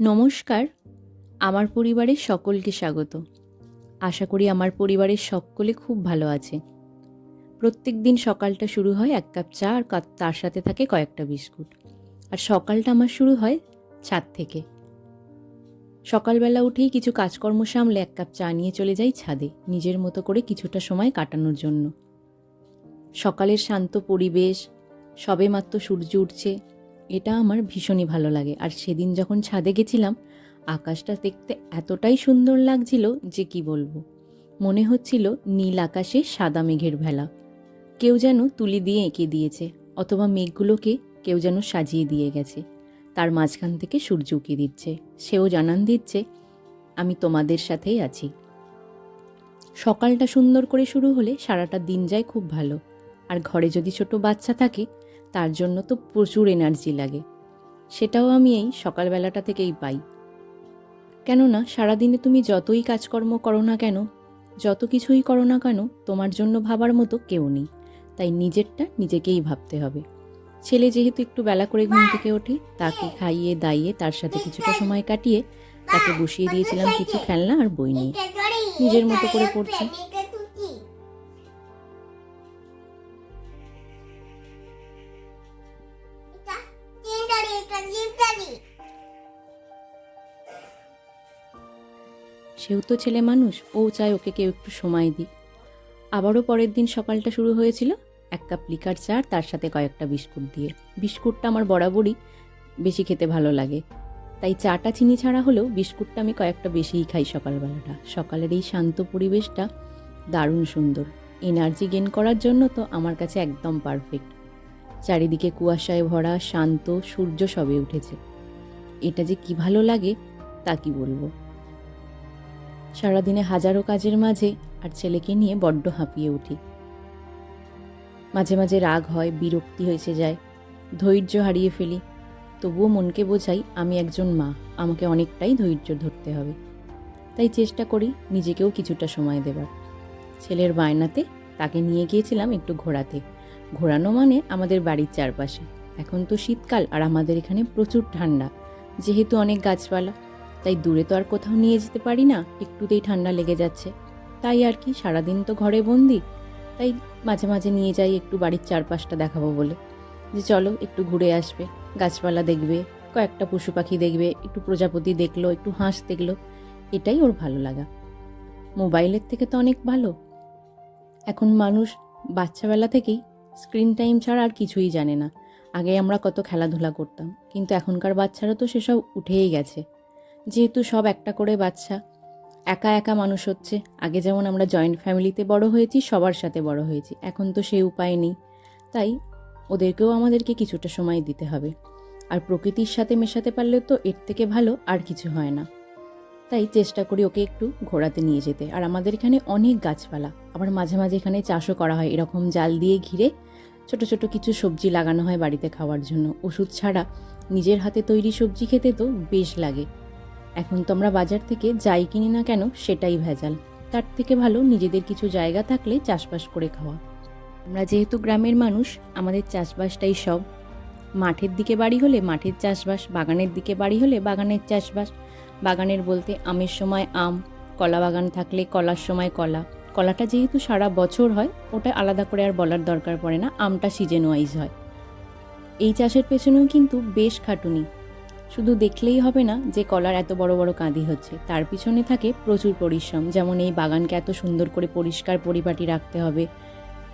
নমস্কার, আমার পরিবারের সকলকে স্বাগত। আশা করি আমার পরিবারের সকলে খুব ভালো আছে। প্রত্যেক দিন সকালটা শুরু হয় এক কাপ চা আর তার সাথে থাকে কয়েকটা বিস্কুট। আর সকালটা আমার শুরু হয় ছাদ থেকে। সকালবেলা উঠেই কিছু কাজকর্ম সামলে এক কাপ চা নিয়ে চলে যাই ছাদে, নিজের মতো করে কিছুটা সময় কাটানোর জন্য। সকালের শান্ত পরিবেশ সবে মাত্র সূর্য উঠছে এটা আমার ভীষণই ভালো লাগে। আর সেদিন যখন ছাদে গেছিলাম, আকাশটা দেখতে এতটাই সুন্দর লাগছিল যে কি বলব। মনে হচ্ছিল নীল আকাশে সাদা মেঘের ভেলা। কেউ যেন তুলি দিয়ে এঁকে দিয়েছে, অথবা মেঘগুলোকে কেউ যেন সাজিয়ে দিয়ে গেছে। তার মাঝখান থেকে সূর্য উঁকি দিচ্ছে। সেও জানান দিচ্ছে, আমি তোমাদের সাথেই আছি। সকালটা সুন্দর করে শুরু হলে সারাটা দিন যায় খুব ভালো। আর ঘরে যদি ছোট বাচ্চা থাকে তার জন্য তো প্রচুর এনার্জি লাগে। সেটাও আমি এই সকালবেলাটা থেকেই পাই। কেননা সারাদিনে তুমি যতই কাজকর্ম করো না কেন, যত কিছুই করো না কেন, তোমার জন্য ভাবার মতো কেউ নেই। তাই নিজেরটা নিজেকেই ভাবতে হবে। ছেলে যেহেতু একটু বেলা করে ঘুম থেকে ওঠে, তাকে খাইয়ে দাইয়ে তার সাথে কিছুটা সময় কাটিয়ে তাকে বসিয়ে দিয়েছিলাম কিছু খেলনা আর বই নিয়ে। নিজের মতো করে পড়ছে। সেও তো ছেলে মানুষ, ও চায় ওকে কেউ একটু সময় দিই আবারও পরের দিন সকালটা শুরু হয়েছিল, এক কাপ লিকার চা তার সাথে কয়েকটা বিস্কুট দিয়ে। বিস্কুটটা আমার বরাবরই বেশি খেতে ভালো লাগে। তাই চাটা চিনি ছাড়া হলেও বিস্কুটটা আমি কয়েকটা বেশিই খাই সকালবেলাটা। সকালের এই শান্ত পরিবেশটা দারুণ সুন্দর। এনার্জি গেন করার জন্য তো আমার কাছে একদম পারফেক্ট। চারিদিকে কুয়াশায় ভরা, শান্ত, সূর্য সবে উঠেছে। এটা যে কি ভালো লাগে, তা কি বলব? সারাদিনে হাজারো কাজের মাঝে আর ছেলেকে নিয়ে বড্ড হাঁপিয়ে উঠি। মাঝে মাঝে রাগ হয়, বিরক্তি হয়েছে যায়। ধৈর্য হারিয়ে ফেলি। তবুও মনকে বোঝাই, আমি একজন মা, আমাকে অনেকটাই ধৈর্য ধরতে হবে। তাই চেষ্টা করি নিজেকেও কিছুটা সময় দেবার। ছেলের বায়নাতে তাকে নিয়ে গিয়েছিলাম একটু ঘোরাতে। ঘোরানো মানে আমাদের বাড়ির চারপাশে। এখন তো শীতকাল আর আমাদের এখানে প্রচুর ঠান্ডা। যেহেতু অনেক গাছপালা তাই দূরে তো আর কোথাও নিয়ে যেতে পারি না, একটুতেই ঠান্ডা লেগে যাচ্ছে। তাই আর কি, সারাদিন তো ঘরে বন্দি। তাই মাঝে মাঝে নিয়ে যাই একটু বাড়ির চারপাশটা দেখাবো বলে। যে চলো, একটু ঘুরে আসবে, গাছপালা দেখবে, কয়েকটা পশু পাখি দেখবে, একটু প্রজাপতি দেখল, একটু হাঁস দেখল, এটাই ওর ভালো লাগা। মোবাইলের থেকে তো অনেক ভালো। এখন মানুষ বাচ্চাবেলা থেকেই স্ক্রিন টাইম ছাড়া আর কিছুই জানে না। আগে আমরা কত খেলাধুলা করতাম, কিন্তু এখনকার বাচ্চারা তো সেসব উঠেই গেছে। যেহেতু সব একটা করে বাচ্চা। একা একা মানুষ হচ্ছে। আগে যেমন আমরা জয়েন্ট ফ্যামিলিতে বড় হয়েছি, সবার সাথে বড় হয়েছি। এখন তো সেই উপায় নেই। তাই ওদেরকেও আমাদেরকে কিছুটা সময় দিতে হবে। আর প্রকৃতির সাথে মেশাতে পারলে তো এর থেকে ভালো আর কিছু হয় না। তাই চেষ্টা করি ওকে একটু ঘোরাতে নিয়ে যেতে। আর আমাদের এখানে অনেক গাছপালা। আবার মাঝে মাঝে এখানে চাষও করা হয়। এরকম জাল দিয়ে ঘিরে ছোট ছোট কিছু সবজি লাগানো হয় বাড়িতে খাওয়ার জন্য। ওষুধ ছাড়া নিজের হাতে তৈরি সবজি খেতে তো বেশ লাগে। এখন তো আমরা বাজার থেকে যাই কিনি না কেন সেটাই ভেজাল। তার থেকে ভালো নিজেদের কিছু জায়গা থাকলে চাষবাস করে খাওয়া। আমরা যেহেতু গ্রামের মানুষ, আমাদের চাষবাসটাই সব। মাঠের দিকে বাড়ি হলে মাঠের চাষবাস, বাগানের দিকে বাড়ি হলে বাগানের চাষবাস। বাগানের বলতে আমের সময় আম, কলা বাগান থাকলে কলার সময় কলা। কলাটা যেহেতু সারা বছর হয়, ওটা আলাদা করে আর বলার দরকার পড়ে না, আমটা সিজন ওয়াইজ হয়। এই চাষের পেছনেও কিন্তু বেশ খাটুনি। শুধু দেখলেই হবে না যে কলার এত বড় বড় কাঁদি হচ্ছে। তার পিছনে থাকে প্রচুর পরিশ্রম, যেমন এই বাগানকে এত সুন্দর করে পরিষ্কার পরিপাটি রাখতে হবে।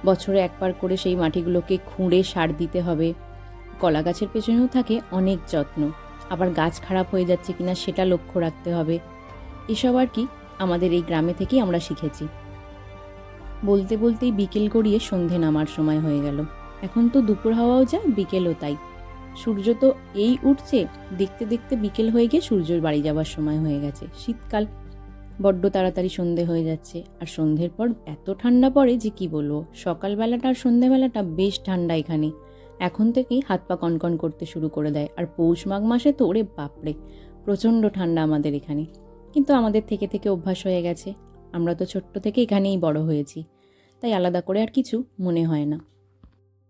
বছরে একবার করে সেই মাটিগুলোকে খুঁড়ে সার দিতে হবে। কলা গাছের পেছনেও থাকে অনেক যত্ন। আবার গাছ খারাপ হয়ে যাচ্ছে কিনা সেটা লক্ষ্য রাখতে হবে। এসব আর কি আমাদের এই গ্রামে থেকেই আমরা শিখেছি। বলতে বলতেই বিকেল গড়িয়ে সন্ধে নামার সময় হয়ে গেল। এখন তো দুপুর হাওয়াও যায়, বিকেলও তাই। সূর্য তো এই উঠছে, দেখতে দেখতে বিকেল হয়ে গিয়ে সূর্যের বাড়ি যাবার সময় হয়ে গেছে। শীতকাল, বড্ড তাড়াতাড়ি সন্ধে হয়ে যাচ্ছে। আর সন্ধ্যের পর এত ঠান্ডা পড়ে যে কি বলব, সকালবেলাটা আর সন্ধেবেলাটা বেশ ঠান্ডা এখানে। এখন থেকেই হাত পা কনকন করতে শুরু করে দেয়। আর পৌষ মাঘ মাসে তো ওরে বাপরে, প্রচণ্ড ঠান্ডা আমাদের এখানে। কিন্তু আমাদের থেকে থেকে অভ্যাস হয়ে গেছে। আমরা তো ছোট্ট থেকে এখানেই বড় হয়েছি। তাই আলাদা করে আর কিছু মনে হয় না।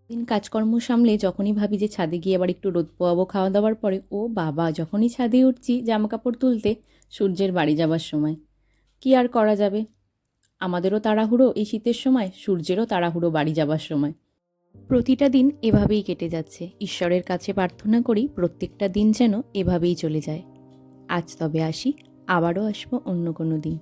দিন কাজকর্ম সামলে যখনই ভাবি যে ছাদে গিয়ে আবার একটু রোদ পোয়াবো খাওয়া দাওয়ার পরে, ও বাবা, যখনই ছাদে উঠছি জামা কাপড় তুলতে সূর্যের বাড়ি যাবার সময়। কি আর করা যাবে? আমাদেরও তাড়াহুড়ো এই শীতের সময়, সূর্যেরও তাড়াহুড়ো বাড়ি যাবার সময়। প্রতিটা দিন এভাবেই কেটে যাচ্ছে। ঈশ্বরের কাছে প্রার্থনা করি প্রত্যেকটা দিন যেন এভাবেই চলে যায়। আজ তবে আসি, আবারও আসব অন্য কোনো দিন।